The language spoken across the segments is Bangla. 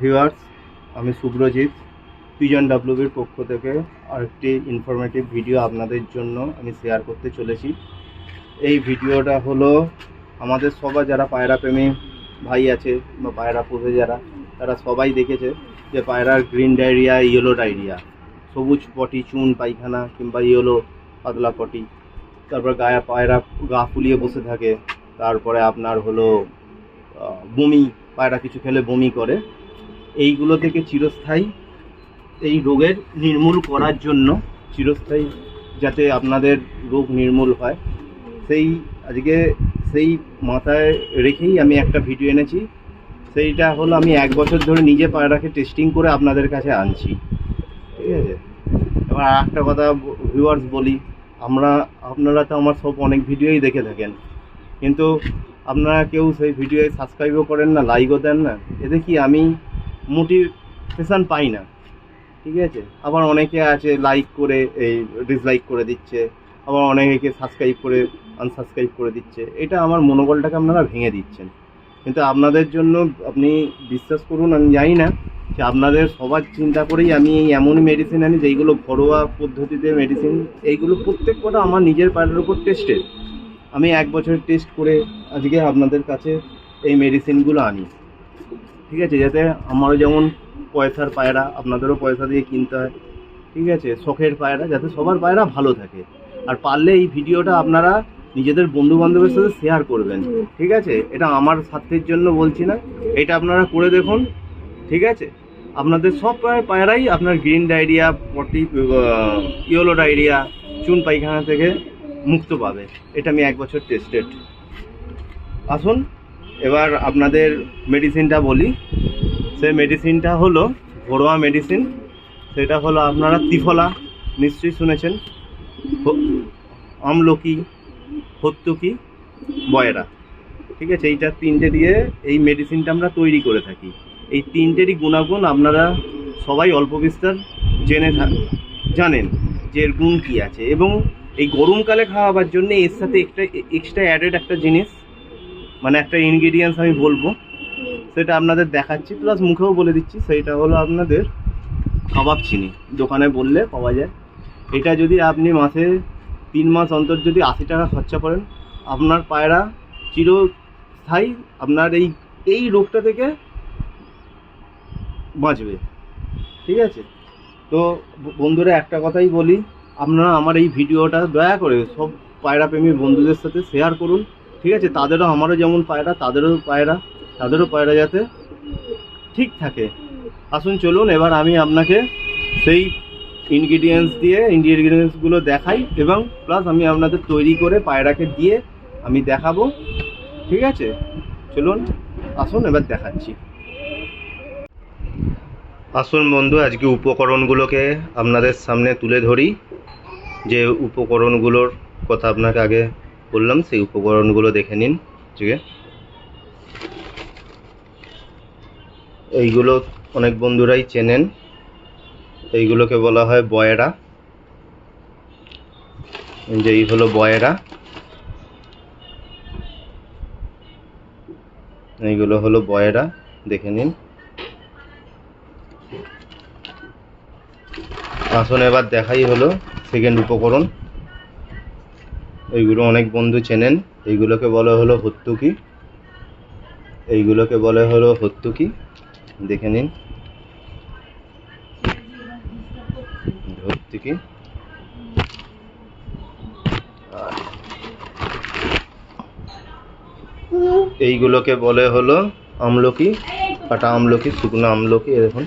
ভিউয়ার্স, আমি সুব্রজিৎ পিজন ডাব্লিউবির পক্ষ থেকে আরেকটি ইনফরমেটিভ ভিডিও আপনাদের জন্য আমি শেয়ার করতে চলেছি। এই ভিডিওটা হলো আমাদের সবার যারা পায়রা প্রেমী ভাই আছে বা পায়রা পোষে যারা, তারা সবাই দেখেছে যে পায়রার গ্রিন ডায়রিয়া ইয়েলো ডায়রিয়া সবুজ পটি, চুন, পায়খানা কিংবা ইয়েলো পাতলা পটি। তারপর গায়ে পায়রা গা ফুলিয়ে বসে থাকে। তারপরে আপনার হলো বমি, পায়রা কিছু খেলে বমি করে। এইগুলো থেকে চিরস্থায়ী এই রোগের নির্মূল করার জন্য চিরস্থায়ী যাতে আপনাদের রোগ নির্মূল হয়। সেই আজকে সেই মাথায় রেখেই আমি একটা ভিডিও এনেছি। সেইটা হলো আমি এক বছর ধরে নিজে পায়রাকে টেস্টিং করে আপনাদের কাছে আনছি। ঠিক আছে? এবার আর একটা কথা ভিউয়ার্স বলি, আমরা, আপনারা তো আমার সব অনেক ভিডিওই দেখে থাকেন। কিন্তু আপনারা কেউ সেই ভিডিওয়ে সাবস্ক্রাইবও করেন না লাইকও দেন না। এতে কি আমি মোটিভেশন পাই না। ঠিক আছে? আবার অনেকে আছে লাইক করে, এই ডিসলাইক করে দিচ্ছে। আবার অনেকে সাবস্ক্রাইব করে আনসাবস্ক্রাইব করে দিচ্ছে। এটা আমার মনোবলটাকে আপনারা ভেঙে দিচ্ছেন। কিন্তু আপনাদের জন্য আপনি বিশ্বাস করুন, আমি জানি না যে আপনাদের সবার চিন্তা করেই আমি এই এমন মেডিসিন আনি যেইগুলো ঘরোয়া পদ্ধতিতে মেডিসিন এইগুলো প্রত্যেক কটা আমার নিজের পায়ের উপর টেস্টেড আমি এক বছর টেস্ট করে আজকে আপনাদের কাছে এই মেডিসিনগুলো আনি। ঠিক আছে, যাতে আমারও যেমন পয়সার পায়রা, আপনাদেরও পয়সা দিয়ে কিনতে হয়, ঠিক আছে, শখের পায়রা, যাতে সবার পায়রা ভালো থাকে। আর পারলে এই ভিডিওটা আপনারা নিজেদের বন্ধু বান্ধবের সাথে শেয়ার করবেন, ঠিক আছে? এটা আমার স্বার্থের জন্য বলছি না, এটা আপনারা করে দেখুন, ঠিক আছে? আপনাদের সব পায়- পায়রাই আপনার green diarrhoea potty yellow diarrhoea চুন পায়খানা থেকে মুক্ত পাবে। এটা আমি এক বছর টেস্টেড আসুন এবার আপনাদের মেডিসিনটা বলি। সে মেডিসিনটা হলো ঘরোয়া মেডিসিন সেটা হলো আপনারা ত্রিফলা, নিশ্চয়ই শুনেছেন। আমলকি হত্যকি বয়রা। ঠিক আছে, এইটা তিনটে দিয়ে এই মেডিসিনটা আমরা তৈরি করে থাকি। এই তিনটেরই গুণাগুণ আপনারা সবাই অল্প বিস্তার জেনে জানেন যে এর গুণ কী আছে। এবং এই গরমকালে খাওয়াবার জন্য এর সাথে একটা এক্সট্রা অ্যাডেড একটা জিনিস মানে একটা ইনগ্রিডিয়েন্টস আমি বলব। সেটা আপনাদের দেখাচ্ছি প্লাস মুখেও বলে দিচ্ছি, সেইটা হলো আপনাদের কাবাব চিনি। দোকানে বললে পাওয়া যায়। এটা যদি আপনি মাসে তিন মাস অন্তর যদি আশি টাকা খরচা করেন, আপনার পায়রা চিরস্থায়ী আপনার এই এই রোগটা থেকে বাঁচবে। ঠিক আছে? তো বন্ধুরা একটা কথাই বলি, আপনারা আমার এই ভিডিওটা দয়া করে সব পায়রা প্রেমী বন্ধুদের সাথে শেয়ার করুন। ঠিক আছে, তাদেরও আমারও যেমন পায়রা, তাদেরও পায়রা তাদেরও পায়রা যাতে ঠিক থাকে। আসুন, চলুন, এবার আমি আপনাকে সেই ইনগ্রিডিয়েন্টস দিয়ে ইনগ্রিডিয়েন্টসগুলো দেখাই এবং প্লাস আমি আপনাদের তৈরি করে পায়রাকে দিয়ে আমি দেখাবো। ঠিক আছে? চলুন, আসুন, এবার দেখাচ্ছি। আসুন বন্ধু, আজকে উপকরণগুলোকে আপনাদের সামনে তুলে ধরি। যে উপকরণগুলোর কথা আপনাকে আগে বললাম সেই উপকরণগুলো দেখে নিন, ঠিক আছে? এইগুলো অনেক বন্ধুরাই চেনেন। এইগুলোকে বলা হয় বয়রা। যে এই হলো বয়রা। এইগুলো হলো বয়রা, দেখে নিন। আসুন এবার দেখাই হলো সেকেন্ড উপকরণ। এইগুলো অনেক বন্ধু চেনেন। এইগুলোকে বলা হলো হত্যুকি এইগুলোকে বলা হলো হত্যুকি দেখে নিন। হত্যুকি এইগুলোকে বলে হলো আমলকি। কাটা আমলকি, শুকনো আমলকি দেখুন।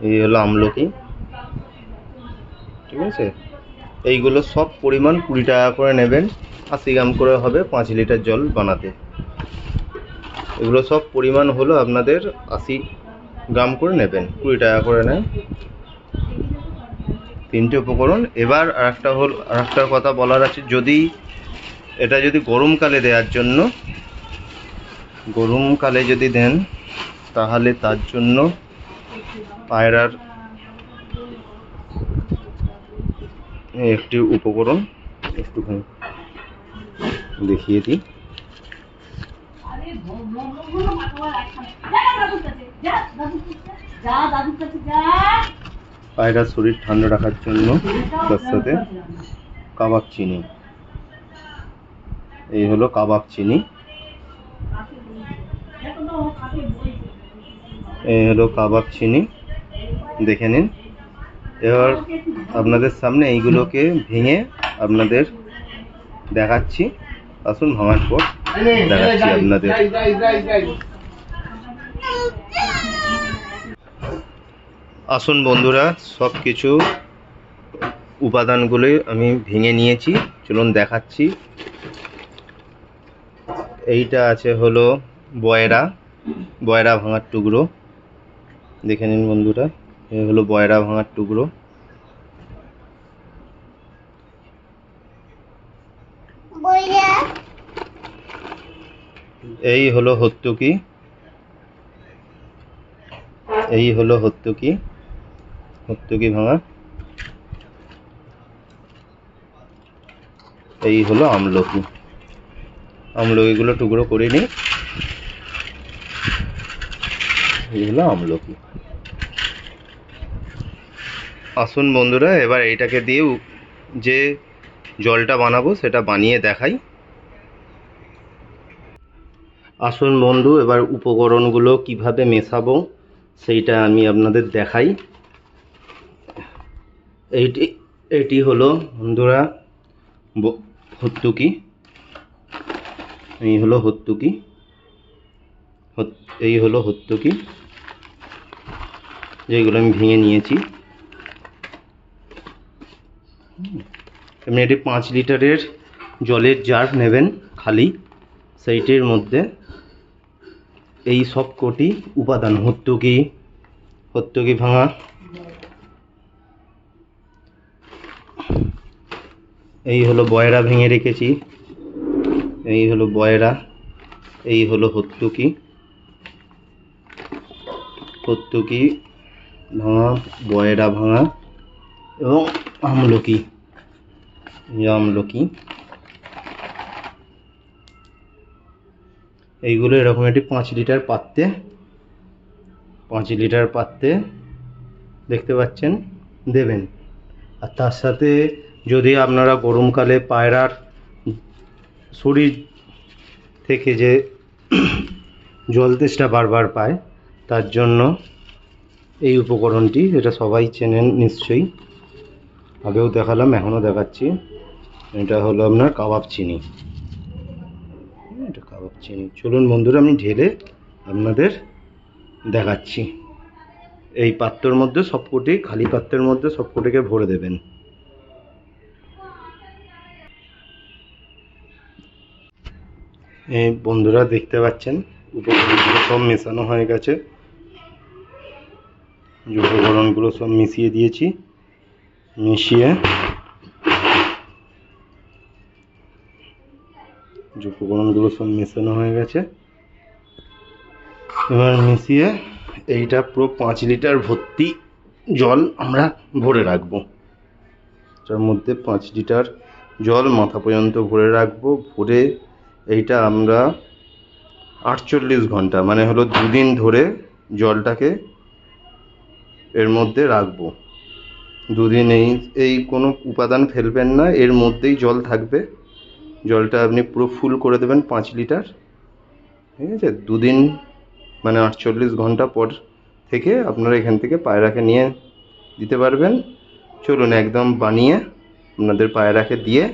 এই হলো আমলকি। ঠিক আছে? এইগুলো সব পরিমাণ কুড়ি টাকা করে নেবেন। আশি গ্রাম করে হবে পাঁচ লিটার জল বানাতে। এগুলো সব পরিমাণ হলো আপনাদের আশি গ্রাম করে নেবেন, কুড়ি টাকা করে নেয় তিনটে উপকরণ। এবার আরেকটা হল আরেকটা কথা বলার আছে, যদি এটা যদি গরমকালে দেওয়ার জন্য, গরমকালে যদি দেন, তাহলে তার জন্য পায়রার একটি উপকরণ একটুখানি দেখিয়ে দিই। পায়রার শরীর ঠান্ডা রাখার জন্য তার সাথে কাবাব চিনি। এই হলো কাবাব চিনি। এই হলো কাবাব চিনি। দেখে নিন। এবার আপনাদের সামনে এইগুলোকে ভেঙে আপনাদের দেখাচ্ছি। আসুন, ভাঙার পর দেখাচ্ছি আপনাদের। আসুন বন্ধুরা সব কিছু উপাদানগুলো আমি ভেঙে নিয়েছি। চলুন দেখাচ্ছি। এইটা আছে হলো বয়রা বয়রা ভাঙার টুকরো। দেখে নিন বন্ধুরা। এই হলো বয়রা ভাঙার টুকরো। এই হলো হত্যুকি এই হলো হত্যুকি হত্যুকি ভাঙা। এই হলো আমলকি। আমলকিগুলো টুকরো করে নিই। এই হলো আমলকি। আসুন বন্ধুরা, এবার এইটাকে দিয়ে যে জলটা বানাবো সেটা বানিয়ে দেখাই। আসুন বন্ধু, এবার উপকরণগুলো কীভাবে মেশাবো সেইটা আমি আপনাদের দেখাই। এইটি এটি হলো বন্ধুরা হত্যুকি এই হলো হত্যুকি হত- এই হলো হত্যুকি যেগুলো আমি ভেঙে নিয়েছি। এমনি এটি পাঁচ লিটারের জলের জার নেবেন খালি। সেইটির মধ্যে এই সব কটি উপাদান, হত্যুকি হত্যুকি ভাঙা, এই হলো বয়রা ভেঙে রেখেছি। এই হলো বয়রা, এই হলো হত্যুকি। হত্যুকি ভাঙা, বয়রা ভাঙা এবং আমলকি। আমলকি। এইগুলো এরকম একটি পাঁচ লিটার পাত্রে, পাঁচ লিটার পাত্রে দেখতে পাচ্ছেন, দেবেন। আর তার সাথে যদি আপনারা গরমকালে পায়রার শরীর থেকে যে জল তেষ্টা বারবার পায়, তার জন্য এই উপকরণটি এটা সবাই চেনেন নিশ্চয়ই আগেও দেখালাম, এখনও দেখাচ্ছি। এটা হলো আপনার কাবাব চিনি। এটা কাবাব চিনি। চলুন বন্ধুরা, আমি ঢেলে আপনাদের দেখাচ্ছি। এই পাত্রর মধ্যে সবকটি, খালি পাত্রের মধ্যে সবকটিকে ভরে দেবেন। এই বন্ধুরা, দেখতে পাচ্ছেন, উপকরণগুলো সব মেশানো হয়ে গেছে। উপকরণগুলো সব মিশিয়ে দিয়েছি। মিশিয়ে যে উপকরণগুলো সব মেশানো হয়ে গেছে। এবার মিশিয়ে এইটা পুরো পাঁচ লিটার ভর্তি জল আমরা ভরে রাখব। তার মধ্যে পাঁচ লিটার জল মাথা পর্যন্ত ভরে রাখব। ভরে এইটা আমরা আটচল্লিশ ঘণ্টা মানে হলো দুদিন ধরে জলটাকে এর মধ্যে রাখব। দুদিন এই এই কোনো উপাদান ফেলবেন না, এর মধ্যেই জল থাকবে। জলটা আপনি পুরো ফুল করে দেবেন পাঁচ লিটার। ঠিক আছে? দুদিন মানে আটচল্লিশ ঘণ্টা পর থেকে আপনারা এখান থেকে পায়রাকে নিয়ে দিতে পারবেন। চলুন একদম বানিয়ে আপনাদের পায়রাকে দিয়ে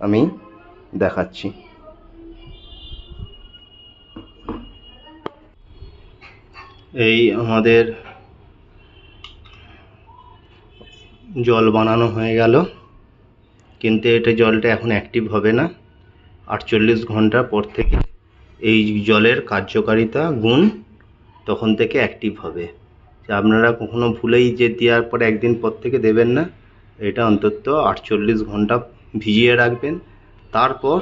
আমি দেখাচ্ছি। এই আমাদের জল বানানো হয়ে গেল। কিন্তু এটা জলটা এখন অ্যাক্টিভ হবে না। আটচল্লিশ ঘণ্টা পর থেকে এই জলের কার্যকারিতা, গুণ তখন থেকে অ্যাক্টিভ হবে। আপনারা কখনো ভুলেই যে দেওয়ার পর একদিন পর থেকে দেবেন না। এটা অন্তত আটচল্লিশ ঘণ্টা ভিজিয়ে রাখবেন। তারপর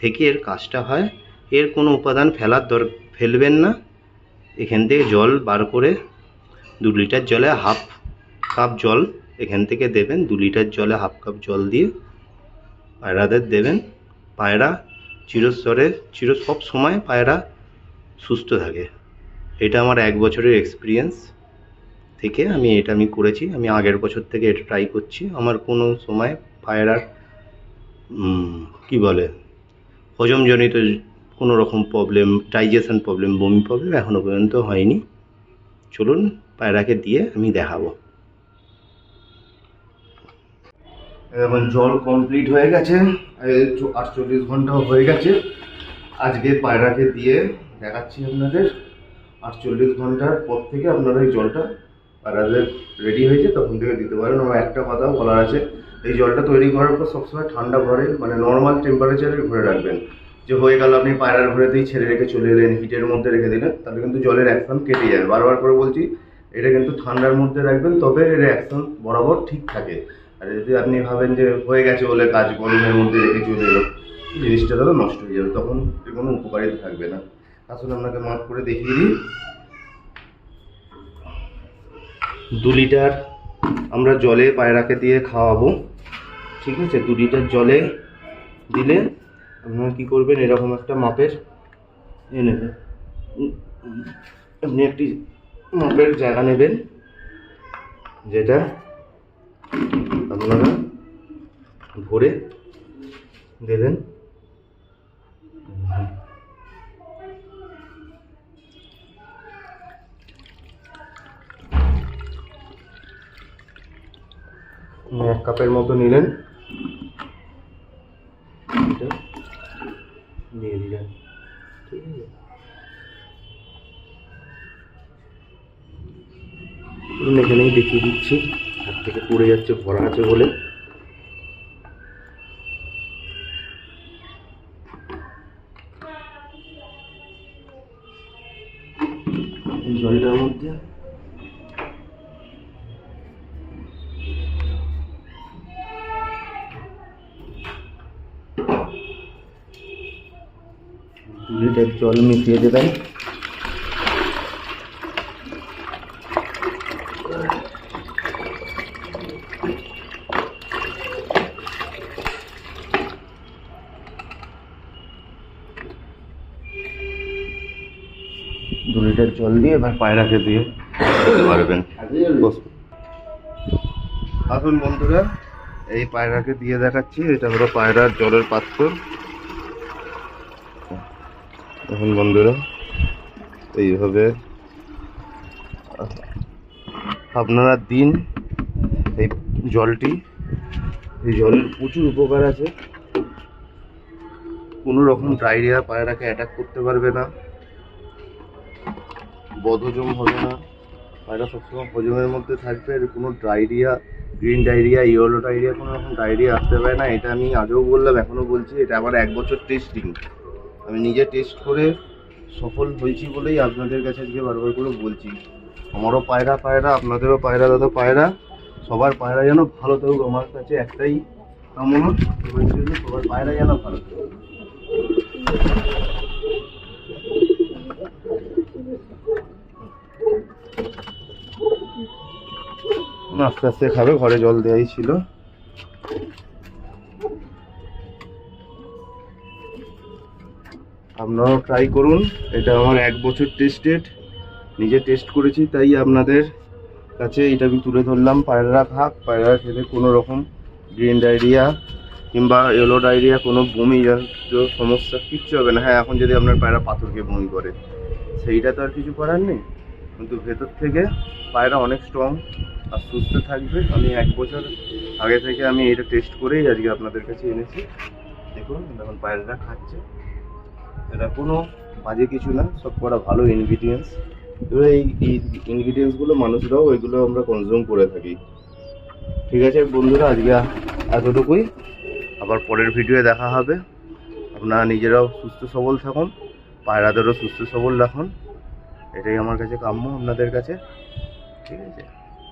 থেকে এর কাজটা হয়। এর কোনো উপাদান ফেলার দর, ফেলবেন না। এখান থেকে জল বার করে দু লিটার জলে হাফ কাপ জল এখান থেকে দেবেন দু লিটার জলে হাফ কাপ জল দিয়ে পায়রাদের দেবেন। পায়রা চিরস্তরে, চির সব সময় পায়রা সুস্থ থাকে। এটা আমার এক বছরের এক্সপিরিয়েন্স থেকে আমি এটা আমি করেছি। আমি আগের বছর থেকে এটা ট্রাই করছি। আমার কোনো সময় পায়রার কি বলে, হজমজনিত কোনো রকম প্রবলেম ডাইজেশন প্রবলেম বমি প্রবলেম এখনও পর্যন্ত হয়নি। চলুন পায়রাকে দিয়ে আমি দেখাবো। এখন জল কমপ্লিট হয়ে গেছে। আটচল্লিশ ঘন্টাও হয়ে গেছে। আজকে পায়রাকে দিয়ে দেখাচ্ছি আপনাদের। আটচল্লিশ ঘণ্টার পর থেকে আপনারা এই জলটা পায়রাদের রেডি হয়েছে, তখন থেকে দিতে পারেন। আমার একটা কথা বলার আছে, এই জলটা তৈরি করার পর সবসময় ঠান্ডা ঘরে মানে নর্মাল টেম্পারেচারে ঘরে রাখবেন। যে হয়ে গেল, আপনি পায়রার ঘরেতেই ছেড়ে রেখে চলে এলেন হিটের মধ্যে রেখে দিলেন, তাহলে কিন্তু জলের অ্যাকশন কেটে যাবে বারবার করে বলছি, এটা কিন্তু ঠান্ডার মধ্যে রাখবেন, তবে এর অ্যাকশন বরাবর ঠিক থাকে। আর যদি আপনি ভাবেন যে হয়ে গেছে বলে কাজ গরমের মধ্যে রেখে চলে এলো, জিনিসটা তাহলে নষ্ট হয়ে যাবে, তখন কোনো উপকারিতা থাকবে না। আসলে আপনাকে মাপ করে দেখিয়ে দিই। দু লিটার আমরা জলে পায়রাকে দিয়ে খাওয়াবো, ঠিক আছে? দু লিটার জলে দিলে আপনারা কী করবেন? এরকম একটা মাপের এ নেবেন। আপনি একটি মাপের জায়গা নেবেন, যেটা আপনারা ভরে দেবেন। এক কাপের মতো নিলেন। দিয়ে দিলেন। ঠিক আছে। এখানেই দেখিয়ে দিচ্ছি। থেকে পড়ে যাচ্ছে ভরা আছে বলে। জলটার মধ্যে। লিটার জল মিশিয়ে দেবেন দু লিটার জল দিয়ে এবার পায়রাকে দিয়ে পারবেন আসুন বন্ধুরা, এই পায়রাকে দিয়ে দেখাচ্ছি। এটা হলো পায়রার জলের পাত্র এখন বন্ধুরা, এইভাবে। আপনারা দিন এই জলটি, এই জলের প্রচুর উপকার আছে। কোনো রকম ডায়রিয়া পায়রাকে অ্যাটাক করতে পারবে না। বদহজম হবে না। পায়রা সবসময় হজমের মধ্যে থাকবে। আর কোনো diarrhoea green diarrhoea yellow diarrhoea কোনো রকম ডায়রিয়া আসতে পারে না। এটা আমি আগেও বললাম, এখনও বলছি, এটা আমার এক বছর টেস্টিং আমি নিজে টেস্ট করে সফল হয়েছি বলেই আপনাদের কাছে আজকে বারবার করে বলছি। আমারও পায়রা পায়রা, আপনাদেরও পায়রা, দাদা পায়রা। সবার পায়রা যেন ভালো থাকুক, আমার কাছে একটাই কামনা। সবার পায়রা যেন ভালো থাকুক। আস্তে আস্তে খাবে, ঘরে জল দেওয়াই ছিল। আপনারাও ট্রাই করুন, এটা আমার এক বছর টেস্টেড নিজে টেস্ট করেছি, তাই আপনাদের কাছে এটা আমি তুলে ধরলাম পায়রা খাক পায়রা খেলে কোনো রকম গ্রিন ডায়রিয়া কিংবা ইয়েলো ডায়রিয়া কোনো বমি সমস্যা, কিচ্ছু হবে না। হ্যাঁ এখন যদি আপনার পায়রা পাথরকে বমি করে, সেইটা তো আর কিছু করার নেই। কিন্তু ভেতর থেকে পায়রা অনেক স্ট্রং আর সুস্থ থাকবে। আমি এক বছর আগে থেকে আমি এটা টেস্ট করেই আজকে আপনাদের কাছে এনেছি। দেখুন এখন পায়রাটা খাচ্ছে। এটা কোনো বাজে কিছু না, সব করা ভালো ইনগ্রিডিয়েন্টস এবার এই ইনগ্রিডিয়েন্টসগুলো মানুষরাও এগুলো আমরা কনজিউম করে থাকি। ঠিক আছে বন্ধুরা, আজকে এতটুকুই। আবার পরের ভিডিওয়ে দেখা হবে। আপনারা নিজেরাও সুস্থ সবল থাকুন, পায়রাদেরও সুস্থ সবল রাখুন। এটাই আমার কাছে কাম্য আপনাদের কাছে। ঠিক আছে।